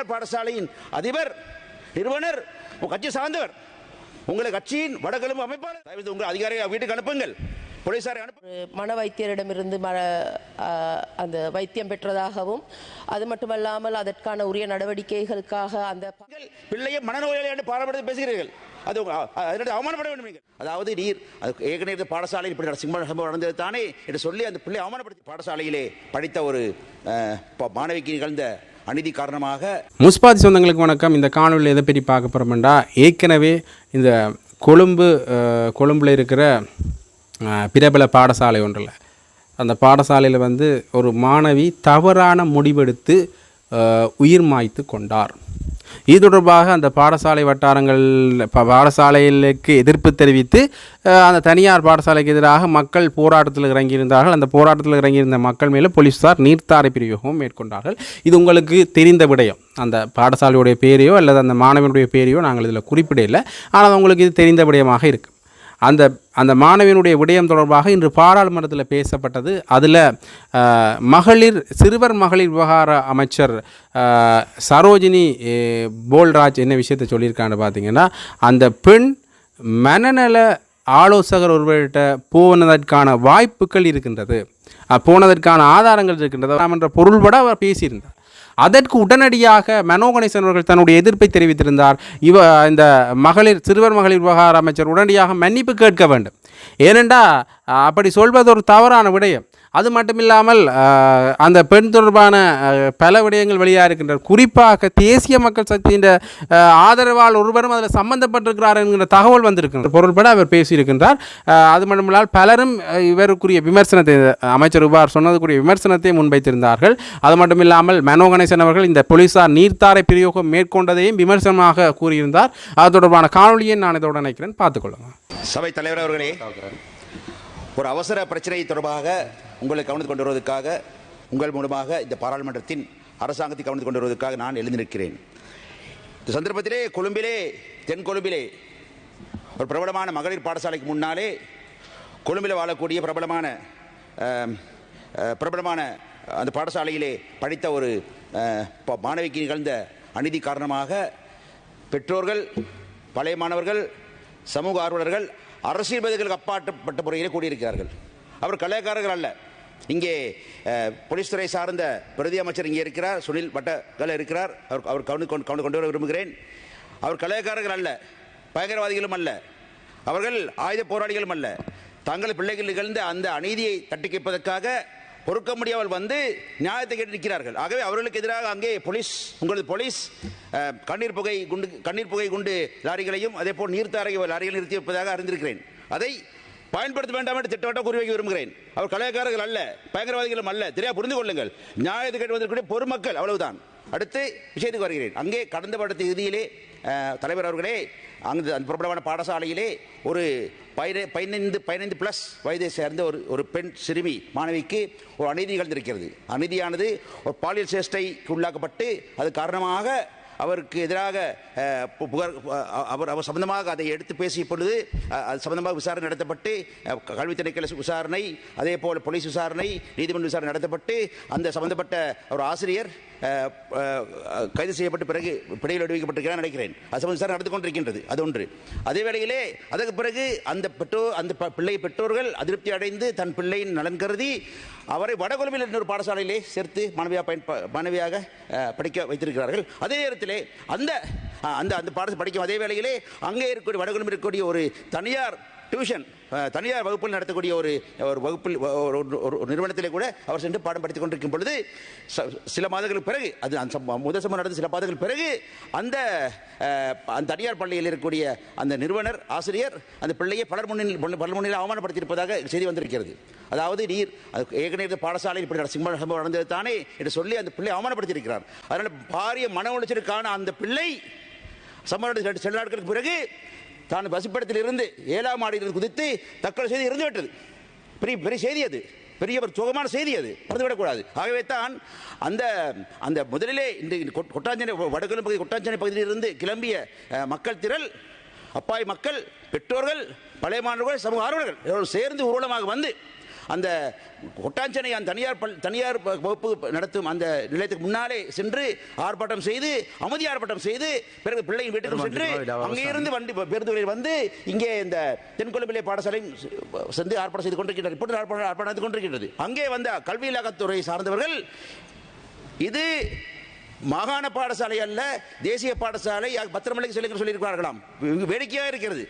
பாடசாலையின் அதிபர் நிறுவனர் கட்சி சார்ந்தவர். உங்களை கட்சியின் வடகிழமை அமைப்பாளர். உங்கள் அதிகாரிகளை வீட்டுக்கு அனுப்புங்கள். போலீசாரை அனுப்பு மன வைத்தியரிடமிருந்து ம அந்த வைத்தியம் பெற்றதாகவும் அது மட்டுமல்லாமல் அதற்கான உரிய நடவடிக்கைகளுக்காக அந்த பிள்ளையை மனநோயாளி என்று பாராமடத்தில் பேசுகிறீர்கள். அது உங்க- அ- அ- அதற்கு அவமானப்பட வேண்டும் நீங்கள். அதாவது நீர் அது ஏற்கனவே பாடசாலையில் இப்படி நட- சிம்ம சம்பவம் நடந்தது தானே என்று சொல்லி அந்த பிள்ளை அவமானப்படுத்தி பாடசாலையிலே படித்த ஒரு மாணவிக்கு நிகழ்ந்த அநீதி காரணமாக முஸ்பாதி சொந்தங்களுக்கு வணக்கம். இந்த காணொலியில் எதை பற்றி பார்க்க போகிறோம்டா ஏற்கனவே இந்த கொழும்பு கொழும்பில் இருக்கிற பிரபல பாடசாலை ஒன்றில். அந்த பாடசாலையில் வந்து ஒரு மாணவி தவறான முடிவெடுத்து உயிர் மாய்த்து கொண்டார். இது தொடர்பாக அந்த பாடசாலை வட்டாரங்கள் பாடசாலைகளுக்கு எதிர்ப்பு தெரிவித்து அந்த தனியார் பாடசாலைக்கு எதிராக மக்கள் போராட்டத்தில் இறங்கியிருந்தார்கள். அந்த போராட்டத்தில் இறங்கியிருந்த மக்கள் மேலே போலீஸார் நீர்த்தாரை பிரயோகமும் மேற்கொண்டார்கள். இது உங்களுக்கு தெரிந்த விடயம். அந்த பாடசாலையுடைய பேரையோ அல்லது அந்த மாணவனுடைய பேரையோ நாங்கள் இதில் குறிப்பிடலை ஆனால் உங்களுக்கு இது தெரிந்த விடயமாக இருக்குது அந்த அந்த மாணவியினுடைய விடயம் தொடர்பாக இன்று பாராளுமன்றத்தில் பேசப்பட்டது. அதில் மகளிர் சிறுவர் மகளிர் விவகார அமைச்சர் சரோஜினி போல்ராஜ் என்ன விஷயத்தை சொல்லியிருக்கான்னு பார்த்தீங்கன்னா அந்த பெண் மனநல ஆலோசகர் ஒருவர்கிட்ட போனதற்கான வாய்ப்புகள் இருக்கின்றது. போனதற்கான ஆதாரங்கள் இருக்கின்றது. என்ற பொருள்பட அவர் பேசியிருந்தார். அதற்கு உடனடியாக மனோ கணேசன் அவர்கள் தன்னுடைய எதிர்ப்பை தெரிவித்திருந்தார். இவ இந்த மகளிர் சிறுவர் மகளிர் விவகார அமைச்சர் உடனடியாக மன்னிப்பு கேட்க வேண்டும். ஏனென்றா அப்படி சொல்வது ஒரு தவறான விடயம். அது மட்டும் இல்லாமல் அந்த பெண் தொடர்பான பல விடயங்கள் வெளியாக இருக்கின்றன. குறிப்பாக தேசிய மக்கள் சக்தியின் ஆதரவால் ஒருவரும் அதில் சம்பந்தப்பட்டிருக்கிறார் என்கிற தகவல் வந்திருக்கின்ற பொருள்பட அவர் பேசியிருக்கின்றார். அது மட்டுமில்லால் பலரும் இவருக்குரிய விமர்சனத்தை அமைச்சர் உபார் சொன்னதுக்குரிய விமர்சனத்தை முன்வைத்திருந்தார்கள். அது மட்டும் இல்லாமல் மனோ கணேசன் அவர்கள் இந்த போலீசார் நீர்த்தாரை பிரயோகம் மேற்கொண்டதையும் விமர்சனமாக கூறியிருந்தார். அது தொடர்பான காணொலியை நான் இதோட நினைக்கிறேன் பார்த்துக்கொள்ளுங்க சபை தலைவர் அவர்களே ஒரு அவசர பிரச்சனை தொடர்பாக உங்களை கவனித்துக் கொண்டு வருவதற்காக உங்கள் மூலமாக இந்த பாராளுமன்றத்தின் அரசாங்கத்தை கவனித்துக் கொண்டு வருவதற்காக நான் எழுந்து நிற்கிறேன் இந்த சந்தர்ப்பத்திலே கொழும்பிலே தென் கொழும்பிலே ஒரு பிரபலமான மகளிர் பாடசாலைக்கு முன்னாலே கொழும்பில் வாழக்கூடிய பிரபலமான பிரபலமான அந்த பாடசாலையிலே படித்த ஒரு ப- மாணவிக்கு நிகழ்ந்த அநீதி காரணமாக பெற்றோர்கள் பழைய மாணவர்கள் சமூக ஆர்வலர்கள் அரசியல்வாதிகளுக்கு அப்பாற்பட்ட முறையிலே கூடியிருக்கிறார்கள். அவர் கலையக்காரர்கள் அல்ல. இங்கே போலீஸ் துறை சார்ந்த பிரதி அமைச்சர் இங்கே இருக்கிறார் சுனில் வட்டகல இருக்கிறார். அவர் அவர் கவனி கொண்டு கவனி கொண்டு வர விரும்புகிறேன். அவர் கலையக்காரர்கள் அல்ல பயங்கரவாதிகளும் அல்ல. அவர்கள் ஆயுத போராளிகளும் அல்ல. தங்கள் பிள்ளைகள் நிகழ்ந்த அந்த அநீதியை தட்டி கேட்பதற்காக பொறுக்க முடியாமல் வந்து நியாயத்தை கேட்டு நிற்கிறார்கள். ஆகவே அவர்களுக்கு எதிராக அங்கே போலீஸ் உங்களது போலீஸ் கண்ணீர் புகை குண்டு கண்ணீர் புகை குண்டு லாரிகளையும் அதே போல் நீர்த்தாரை லாரிகள் நிறுத்தி வைப்பதாக அறிந்திருக்கிறேன். அதை பயன்படுத்த வேண்டாம் என்று திட்டவட்ட குறிவைக்க விரும்புகிறேன். அவர் கலைக்காரர்கள் அல்ல பயங்கரவாதிகளும் அல்ல. தெரியா புரிந்து கொள்ளுங்கள். நியாயத்தை கேட்டு வந்திருக்கக்கூடிய பொதுமக்கள் அவ்வளவுதான். அடுத்து விஷயத்துக்கு வருகிறேன். அங்கே கடந்த படத்து இறுதியிலே தலைவர் அவர்களே அங்கு அந்த பிரபலமான பாடசாலையிலே ஒரு பதினை பதினைந்து பதினைந்து ப்ளஸ் வயதை சேர்ந்த ஒரு ஒரு பெண் சிறுமி மாணவிக்கு ஒரு அநீதி நிகழ்ந்திருக்கிறது. அநீதியானது ஒரு பாலியல் சேஷ்டைக்கு உள்ளாக்கப்பட்டு அது காரணமாக அவருக்கு எதிராக புகார் அவர் அவர் சம்பந்தமாக அதை எடுத்து பேசிய பொழுது அது சம்பந்தமாக விசாரணை நடத்தப்பட்டு கல்வி திணைக்கள விசாரணை அதே போல் போலீஸ் விசாரணை நீதிமன்ற விசாரணை நடத்தப்பட்டு அந்த சம்பந்தப்பட்ட ஒரு ஆசிரியர் கைது செய்யப்பட்ட பிறகு பிடையில் விடுவிக்கப்பட்டிருக்கிறார் நினைக்கிறேன். அது விசாரணை நடந்து கொண்டிருக்கின்றது. அது ஒன்று. அதே வேளையிலே அதற்கு பிறகு அந்த பெற்றோர் அந்த ப- பிள்ளை பெற்றோர்கள் அதிருப்தி அடைந்து தன் பிள்ளையின் நலன் கருதி அவரை வடகொழும்பில் இன்னொரு பாடசாலையிலே சேர்த்து மாணவியாக பயன் மாணவியாக படிக்க வைத்திருக்கிறார்கள். அதே நேரத்திலே அந்த அந்த அந்த பாடத்தை படிக்கும் அதே வேளையிலே அங்கே இருக்கக்கூடிய வடகொழும்பில் இருக்கக்கூடிய ஒரு தனியார் டியூஷன். தனியார் வகுப்பில் நடத்தக்கூடிய ஒரு ஒரு வகுப்பில் ஒரு- ஒரு- நிறுவனத்திலே கூட அவர் சென்று பாடம் படித்துக் கொண்டிருக்கும் பொழுது ச- சில மாதங்களுக்கு பிறகு அது அந்த முதல் சம்பவம் நடந்த சில மாதங்களுக்கு பிறகு அந்த அந்த தனியார் பள்ளியில் இருக்கக்கூடிய அந்த நிறுவனர் ஆசிரியர் அந்த பிள்ளையை பலர் முன்னில் பலர் முன்னில் அவமானப்படுத்தியிருப்பதாக செய்தி வந்திருக்கிறது. அதாவது நீர் அது ஏற்கனவே பாடசாலை பாடசாலையில் இப்படி நட- சம்பவம் நடந்தது தானே என்று சொல்லி அந்த பிள்ளை அவமானப்படுத்தியிருக்கிறார். அதனால் பாரிய மன உளைச்சலுக்கான அந்த பிள்ளை சம்பவம் சில நாட்களுக்கு பிறகு தான் வசிப்பிடத்தில் இருந்து ஏழாம் மாடியில் குதித்து தற்கொலை செய்து இருந்து விட்டது. பெரிய பெரிய செய்தி அது. பெரிய ஒரு சுகமான செய்தி அது. மறந்துவிடக்கூடாது. ஆகவே தான் அந்த அந்த முதலிலே இந்த கொட்டாஞ்சனை கொட்டாஞ்சேனை வடகிழக்கு பகுதி கொட்டாஞ்சனை பகுதியிலிருந்து கிளம்பிய மக்கள் திரள் அப்பாய் மக்கள் பெற்றோர்கள் பழைய மாணவர்கள் சமூக ஆர்வலர்கள் சேர்ந்து ஊர்வலமாக வந்து அந்த கொட்டாஞ்சனை அந்த தனியார் தனியார் வகுப்பு நடத்தும் அந்த நிலையத்துக்கு முன்னாலே சென்று ஆர்ப்பாட்டம் செய்து அமைதி ஆர்ப்பாட்டம் செய்து பிறகு பிள்ளையின் வீட்டுக்கு சென்று அங்கே இருந்து வண்டி பேருந்துகளில் வந்து இங்கே இந்த தென்கொழும்பிலே பாடசாலை சென்று ஆர்ப்பாட்டம் செய்து கொண்டிருக்கின்றது இப்பொழுது ஆர்ப்பாட்டம் ஆர்ப்பாட்டம் கொண்டிருக்கின்றது. அங்கே வந்த கல்வி இலாக்கத்துறை சார்ந்தவர்கள் இது மாகாண பாடசாலை அல்ல தேசிய பாடசாலை பத்திரமலைக்கு சொல்லுங்க சொல்லியிருக்கிறார்களாம். வேடிக்கையாக இருக்கிறது.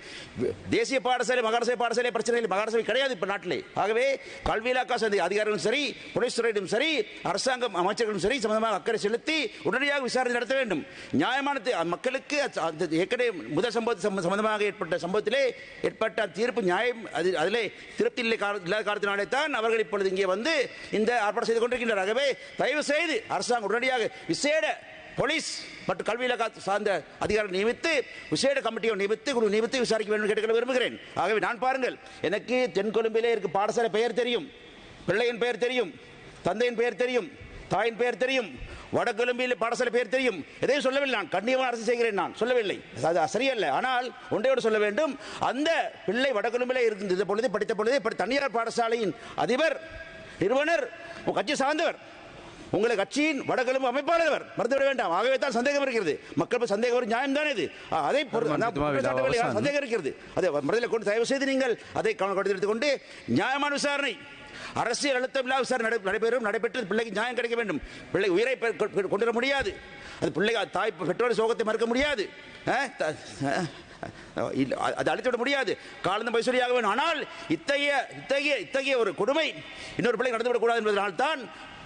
தேசிய பாடசாலை மகாரசபை பாடசாலை பிரச்சனை இல்லை. மகாரசபை கிடையாது இப்போ நாட்டிலே. ஆகவே கல்வி இலாக்கா சேர்ந்த அதிகாரிகளும் சரி புலிஸ்துறையிலும் சரி அரசாங்கம் அமைச்சர்களும் சரி சம்பந்தமாக அக்கறை செலுத்தி உடனடியாக விசாரணை நடத்த வேண்டும். நியாயமான மக்களுக்கு அந்த ஏற்கனவே முதல் சம்பவ சம்பந்தமாக ஏற்பட்ட சம்பவத்திலே ஏற்பட்ட தீர்ப்பு நியாயம் அது அதிலே திருப்தி இல்லை இல்லாத காரணத்தினாலே தான் அவர்கள் இப்பொழுது இங்கே வந்து இந்த ஆர்ப்பாட்டம் செய்து கொண்டிருக்கின்றனர். ஆகவே தயவு செய்து அரசாங்கம் உடனடியாக விசேட போலீஸ் மற்றும் கல்வி சார்ந்த அதிகாரம் நியமித்து விசேட கமிட்டியை நியமித்து குழு நியமித்து விசாரிக்க வேண்டும் என்று கேட்டுக்கொள்ள விரும்புகிறேன். ஆகவே நான் பாருங்கள் எனக்கு தென்கொழும்பிலே இருக்கு பாடசாலை பெயர் தெரியும் பிள்ளையின் பெயர் தெரியும் தந்தையின் பெயர் தெரியும் தாயின் பெயர் தெரியும் வடகொழும்பியில் பாடசாலை பெயர் தெரியும். எதையும் சொல்லவில்லை நான் கண்ணியமாக அரசு செய்கிறேன் நான் சொல்லவில்லை. அது சரியல்ல ஆனால் ஒன்றையோடு சொல்ல வேண்டும் அந்த பிள்ளை வடகொழும்பிலே இருக்கின்ற பொழுது படித்த பொழுது இப்படி தனியார் பாடசாலையின் அதிபர் நிறுவனர் கட்சி சார்ந்தவர் உங்களை கட்சியின் வடகிழமை அமைப்பாளர் மறந்துவிட வேண்டாம். ஆகவே தான் சந்தேகம் இருக்கிறது. மக்கள் சந்தேகம் ஒரு நியாயம் தான் இது? அதை. சந்தேகம் இருக்கிறது. அதை மனதில் கொண்டு தயவு செய்து நீங்கள் அதை கவனம் எடுத்துக்கொண்டு நியாயமான விசாரணை. அரசியல் அழுத்தம் இல்லாத விசாரணை நடை- நடைபெறும் நடைபெற்று பிள்ளைக்கு நியாயம் கிடைக்க வேண்டும். பிள்ளை உயிரை கொண்டு வர முடியாது. அது பிள்ளை தாய் பெற்றோர் சோகத்தை மறுக்க முடியாது. அது அழித்துவிட முடியாது. காலந்த பைசொலியாக வேண்டும் ஆனால் இத்தகைய இத்தகைய இத்தகைய ஒரு கொடுமை இன்னொரு பிள்ளை நடந்துவிடக்கூடாது என்பதனால் தான்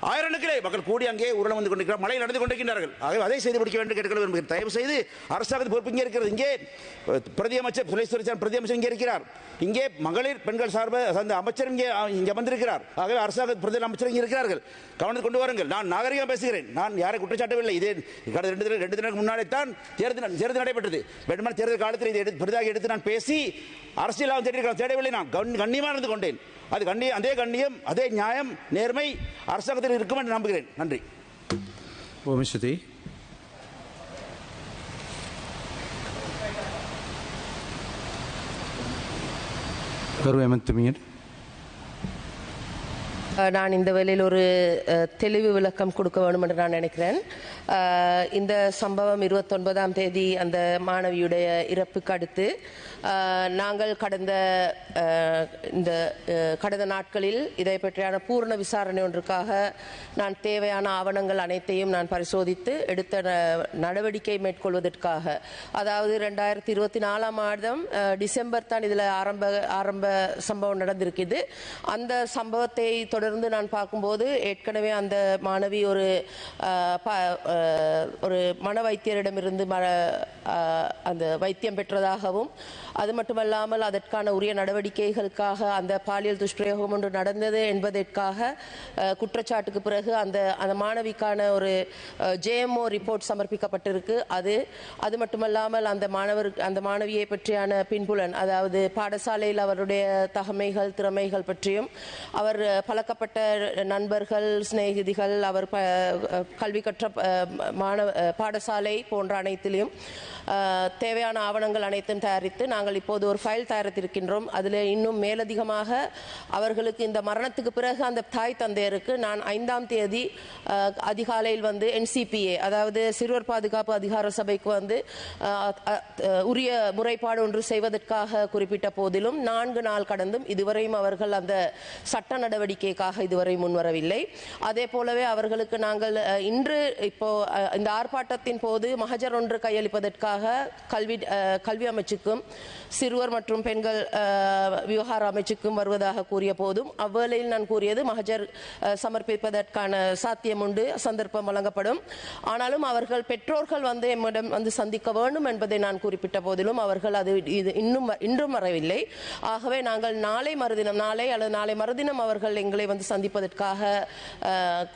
ஆயிரக்கணக்கிலே மக்கள் கூடி அங்கே உருளம் வந்து கொண்டிருக்கிறார் மழை நடந்து கொண்டிருக்கிறார்கள் ஆகவே அதை செய்து முடிக்க வேண்டும் கேட்க விரும்புகிறேன். தயவு செய்து அரசாங்கத்தை பொறுப்பு இங்கே இருக்கிறது. இங்கே பிரதியமைச்சர் பிரதி அமைச்சர் இங்கே இருக்கிறார். இங்கே மகளிர் பெண்கள் சார்பு அந்த அமைச்சர் இங்கே இங்கே வந்திருக்கிறார் ஆகவே அரசாங்க பிரதி அமைச்சர் இங்கே இருக்கிறார்கள். கவனத்தை கொண்டு வாருங்கள். நான் நாகரிகம் பேசுகிறேன். நான் யாரை குற்றச்சாட்டவில்லை. இதே கடந்த ரெண்டு ரெண்டு தினம் முன்னாலே தான் தேர்தல் தேர்தல் நடைபெற்றது. வேண்டுமான தேர்தல் காலத்தில் இதை எடுத்து பெரிதாக எடுத்து நான் பேசி அரசியலாக தேடி தேடவில்லை. நான் கண் கண்ணியமாக இருந்து கொண்டேன். அது கண்ணியம் அதே கண்ணியம் அதே நியாயம் நேர்மை அரசாங்கத்தில் இருக்கும் என்று நம்புகிறேன். நன்றி. ஓமிஸ்வதி நான் இந்த வேலையில் ஒரு தெளிவு விளக்கம் கொடுக்க வேண்டும் என்று நான் நினைக்கிறேன். இந்த சம்பவம் இருபத்தொன்பதாம் தேதி அந்த மாணவியுடைய இறப்புக்கு அடுத்து நாங்கள் கடந்த இந்த கடந்த நாட்களில் இதை பற்றியான பூர்ண விசாரணை ஒன்றுக்காக நான் தேவையான ஆவணங்கள் அனைத்தையும் நான் பரிசோதித்து எடுத்த ந- நடவடிக்கை மேற்கொள்வதற்காக. அதாவது ரெண்டாயிரத்தி இருபத்தி நாலாம் மாதம் டிசம்பர் தான் இதில் ஆரம்ப ஆரம்ப சம்பவம் நடந்திருக்குது. அந்த சம்பவத்தை தொடர்ந்து நான் பார்க்கும்போது ஏற்கனவே அந்த மாணவி ஒரு ப- ஒரு மன வைத்தியரிடமிருந்து ம அந்த வைத்தியம் பெற்றதாகவும் அது மட்டுமல்லாமல் அதற்கான உரிய நடவடிக்கைகளுக்காக அந்த பாலியல் துஷ்பிரயோகம் ஒன்று நடந்தது என்பதற்காக குற்றச்சாட்டுக்கு பிறகு அந்த அந்த மாணவிக்கான ஒரு ஜேஎம்ஓ ரிப்போர்ட் சமர்ப்பிக்கப்பட்டிருக்கு. அது அது மட்டுமல்லாமல் அந்த மாணவர் அந்த மாணவியை பற்றியான பின்புலன் அதாவது பாடசாலையில் அவருடைய தகமைகள் திறமைகள் பற்றியும் அவர் பழக்கப்பட்ட நண்பர்கள் சிநேகிதிகள் அவர் கல்வி கற்ற மாணவ பாடசாலை போன்ற அனைத்திலும் தேவையான ஆவணங்கள் அனைத்தும் தயாரித்து நான் நாங்கள் இப்போது ஒரு ஃபைல் தயாரித்திருக்கின்றோம். அதில் இன்னும் மேலதிகமாக அவர்களுக்கு இந்த மரணத்துக்கு பிறகு அந்த தாய் தந்தையருக்கு நான் ஐந்தாம் தேதி அதிகாலையில் வந்து என்சிபிஏ அதாவது சிறுவர் பாதுகாப்பு அதிகார சபைக்கு வந்து உரிய முறைப்பாடு ஒன்று செய்வதற்காக குறிப்பிட்ட போதிலும் நான்கு நாள் கடந்தும் இதுவரையும் அவர்கள் அந்த சட்ட நடவடிக்கைக்காக இதுவரை முன்வரவில்லை. அதே போலவே அவர்களுக்கு நாங்கள் இன்று இப்போ இந்த ஆர்ப்பாட்டத்தின் போது மகஜர் ஒன்று கையளிப்பதற்காக கல்வி கல்வி அமைச்சுக்கும் சிறுவர் மற்றும் பெண்கள் விவகார அமைச்சுக்கும் வருவதாக கூறிய போதும் அவ்வேளையில் நான் கூறியது மகஜர் சமர்ப்பிப்பதற்கான சாத்தியம் உண்டு சந்தர்ப்பம் வழங்கப்படும். ஆனாலும் அவர்கள் பெற்றோர்கள் வந்து எம்மிடம் வந்து சந்திக்க வேண்டும் என்பதை நான் குறிப்பிட்ட போதிலும் அவர்கள் அது இது இன்னும் வ- இன்றும் வரவில்லை. ஆகவே நாங்கள் நாளை மறுதினம் நாளை அல்லது நாளை மறுதினம் அவர்கள் எங்களை வந்து சந்திப்பதற்காக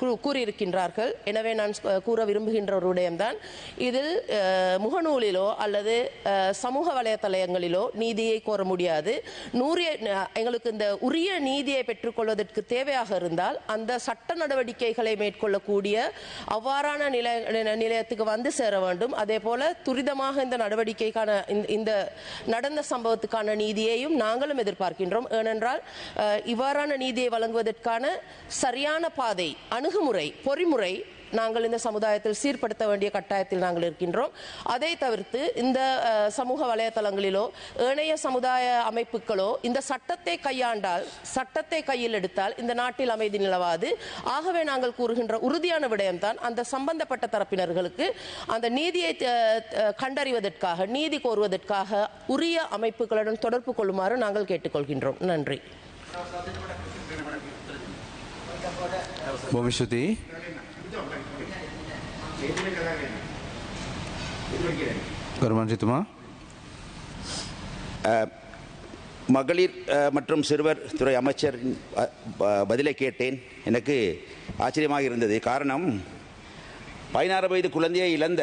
கூறியிருக்கின்றார்கள். எனவே நான் கூற விரும்புகின்ற ஒரு விடயம்தான். இதில் முகநூலிலோ அல்லது சமூக வலைத்தளங்களில் நீதியை கோர முடியாது. நூறிய எங்களுக்கு இந்த உரிய நீதியை பெற்றுக்கொள்வதற்கு தேவையாக இருந்தால் அந்த சட்ட நடவடிக்கைகளை மேற்கொள்ளக்கூடிய அவ்வாறான நிலை நில- நிலையத்துக்கு வந்து சேர வேண்டும். அதே போல துரிதமாக இந்த நடவடிக்கைக்கான இந்த- இந்த நடந்த சம்பவத்துக்கான நீதியையும் நாங்களும் எதிர்பார்க்கின்றோம். ஏனென்றால் இவ்வாறான நீதியை வழங்குவதற்கான சரியான பாதை அணுகுமுறை பொறிமுறை நாங்கள் இந்த சமுதாயத்தில் சீர்படுத்த வேண்டிய கட்டாயத்தில் நாங்கள் இருக்கின்றோம் அதை தவிர்த்து இந்த சமூக வலைதளங்களிலோ ஏனைய சமுதாய அமைப்புகளோ இந்த சட்டத்தை கையாண்டால் சட்டத்தை கையில் எடுத்தால் இந்த நாட்டில் அமைதி நிலவாது ஆகவே நாங்கள் கூறுகின்ற உறுதியான விடயம்தான் அந்த சம்பந்தப்பட்ட தரப்பினர்களுக்கு அந்த நீதியை கண்டறிவதற்காக நீதி கோருவதற்காக உரிய அமைப்புகளுடன் தொடர்பு கொள்ளுமாறு நாங்கள் கேட்டுக்கொள்கின்றோம் நன்றி భవిష్యత్తి கருமாஞ்சித்துமா மகளிர் மற்றும் சிறுவர் துறை அமைச்சரின் பதிலை கேட்டேன். எனக்கு ஆச்சரியமாக இருந்தது. காரணம் பதினாறு வயது குழந்தையை இழந்த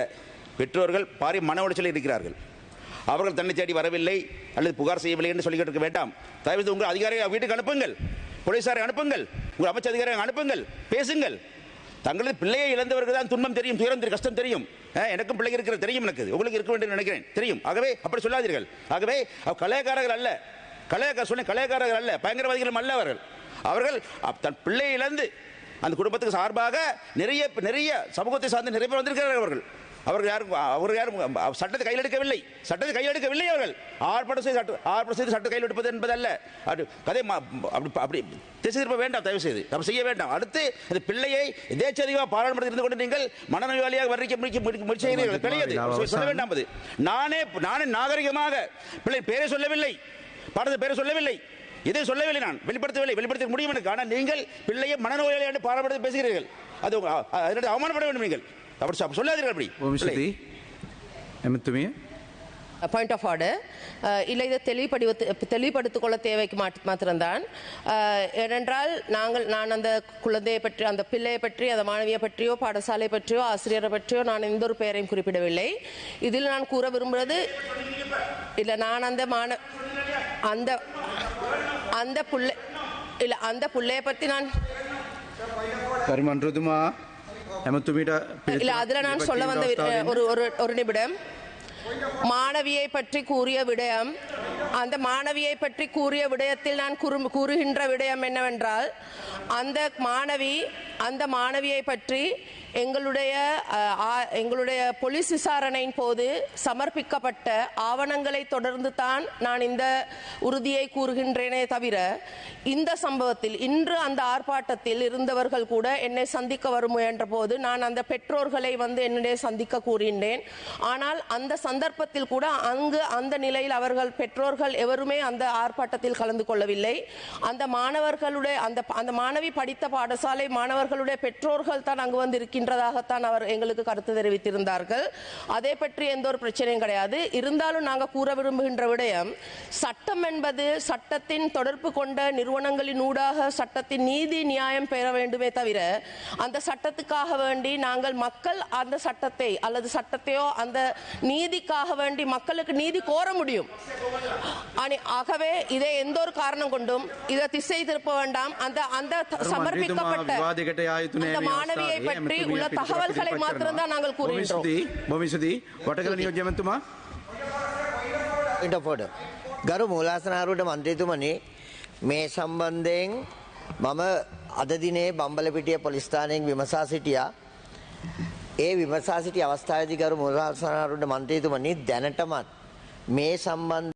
பெற்றோர்கள் பாரி மன உளைச்சலில் இருக்கிறார்கள். அவர்கள் தன்னை தேடி வரவில்லை அல்லது புகார் செய்யவில்லை என்று சொல்லிக்கிட்டு இருக்க வேண்டாம். தயவுசெய்து உங்கள் அதிகாரியை வீட்டுக்கு அனுப்புங்கள். போலீசாரை அனுப்புங்கள். உங்கள் அமைச்சர் அதிகாரியை அனுப்புங்கள். பேசுங்கள். தங்களது பிள்ளையை இழந்தவர்கள் தான் துன்பம் தெரியும் துயரம் தெரியும் கஷ்டம் தெரியும். எனக்கும் பிள்ளை இருக்கிற தெரியும் எனக்கு. உங்களுக்கு இருக்க வேண்டும் நினைக்கிறேன். தெரியும். ஆகவே அப்படி சொல்லாதீர்கள். ஆகவே அவ் கலையக்காரர்கள் அல்ல. கலையக்கார சொன்ன கலையக்காரர்கள் அல்ல. பயங்கரவாதிகளும் அல்ல அவர்கள். அவர்கள் அப்- தன் பிள்ளையை இழந்து அந்த குடும்பத்துக்கு சார்பாக நிறைய நிறைய சமூகத்தை சார்ந்து நிறைய பேர் வந்திருக்கிறார்கள் அவர்கள். அவர்கள் யாரும் அவர்கள் யாரும் சட்டத்தை கையில் எடுக்கவில்லை சட்டத்தை கையில் எடுக்கவில்லை அவர்கள். ஆர்ப்பாட்டம் செய்து சட்ட ஆர்ப்பாட்டம் செய்து சட்டத்தை கையில் எடுப்பது என்பதல்ல. அது கதை அப்படி அப்படி திசை திருப்ப வேண்டாம் தயவு செய்து. அப்படி செய்ய வேண்டாம். அடுத்து அந்த பிள்ளையை எதேச்சதிகமாக பாராளுமன்றத்தில் இருந்து கொண்டு நீங்கள் மனநோயாளியாக வர்ணிக்க முயற்சி முயற்சி- செய்கிறீர்கள். பிழையது சொல்ல- வேண்டாம் அது. நானே நானே நாகரிகமாக பிள்ளை பேரை சொல்லவில்லை. பாடத்தை பேரை சொல்லவில்லை. இதை சொல்லவில்லை நான். வெளிப்படுத்தவில்லை. வெளிப்படுத்த முடியும் எனக்கு. ஆனால் நீங்கள் பிள்ளையை மனநோயாளியாக பாராளுமன்றத்தில் பேசுகிறீர்கள். அது அவமானப்பட வேண்டும் நீங்கள். அப்படி சொல்லாதீர்கள் அப்படி. ஓம் எமத்துமே பாயிண்ட் ஆஃப் ஆர்டர் இல்லை இதை தெளிவுபடுத்து தெளிவுபடுத்திக் கொள்ள தேவைக்கு மாத்திரம்தான். Uh, ஏனென்றால் நாங்கள் நான் அந்த குழந்தையை பற்றி அந்த பிள்ளையை பற்றி அந்த மாணவியை பற்றியோ பாடசாலை பற்றியோ ஆசிரியரை பற்றியோ நான் எந்த ஒரு பெயரையும் குறிப்பிடவில்லை. இதில் நான் கூற விரும்புகிறது இல்லை நான் அந்த மாண அந்த அந்த பிள்ளை இல்லை அந்த பிள்ளையை பற்றி நான் கரிமன்றதுமா எமத்துமிட இல்ல அதுல நான் சொல்ல வந்த ஒரு ஒரு நிமிடம். மாணவியை பற்றி கூறிய விடயம் அந்த மாணவியை பற்றி கூறிய விடயத்தில் நான் கூறுகின்ற விடயம் என்னவென்றால் அந்த மாணவி அந்த மாணவியை பற்றி எங்களுடைய எங்களுடைய போலீஸ் விசாரணையின் போது சமர்ப்பிக்கப்பட்ட ஆவணங்களை தொடர்ந்து தான் நான் இந்த உறுதியை கூறுகின்றேனே தவிர இந்த சம்பவத்தில் இன்று அந்த ஆர்ப்பாட்டத்தில் இருந்தவர்கள் கூட என்னை சந்திக்க வரும் முயன்ற போது நான் அந்த பெற்றோர்களை வந்து என்னுடைய சந்திக்க கூறினேன். ஆனால் அந்த சந்தர்ப்பத்தில் கூட அங்கு அந்த நிலையில் அவர்கள் பெற்றோர்கள் எவருமே அந்த ஆர்ப்பாட்டத்தில் கலந்து கொள்ளவில்லை. அந்த மாணவர்களுடைய அந்த அந்த மாணவி படித்த பாடசாலை மாணவர்கள் அவர்களுடைய பெற்றோர்கள் தான் அங்கு வந்து இருக்கின்றதாகத்தான் அவர் எங்களுக்கு கருத்து தெரிவித்திருந்தார்கள். அதை பற்றி எந்த ஒரு பிரச்சனையும் கிடையாது. இருந்தாலும் நாங்கள் கூற விரும்புகின்ற விடயம் சட்டம் என்பது சட்டத்தின் தொடர்பு கொண்ட நிறுவனங்களின் ஊடாக சட்டத்தின் நீதி நியாயம் பெற வேண்டுமே தவிர அந்த சட்டத்துக்காக வேண்டி நாங்கள் மக்கள் அந்த சட்டத்தை அல்லது சட்டத்தையோ அந்த நீதிக்காக வேண்டி மக்களுக்கு நீதி கோர முடியும். ஆகவே இதை எந்த ஒரு காரணம் கொண்டும் இதை திசை திருப்ப வேண்டாம். அந்த அந்த சமர்ப்பிக்கப்பட்ட மாணவியை பற்றி உள்ள தகவல்களை மாத்திரம்தான் நாங்கள் கூறுகின்றோம் බොමිස්තුතියි වටකල නියෝජ්‍ය ඇමතුමා ඉට පොඩ. ගරු මූලාසනාරුවට මන්ත්‍රීතුමනි මේ සම්බන්ධයෙන් මම අද දිනේ බම්බලපිටිය පොලිස්ථානයෙන් විමසා සිටියා. ඒ විමසා සිටි අවස්ථාවදි ගරු මුලාසනාරුට මන්ත්‍රීතුමනි දැනටමත් මේ සම්බන්ධ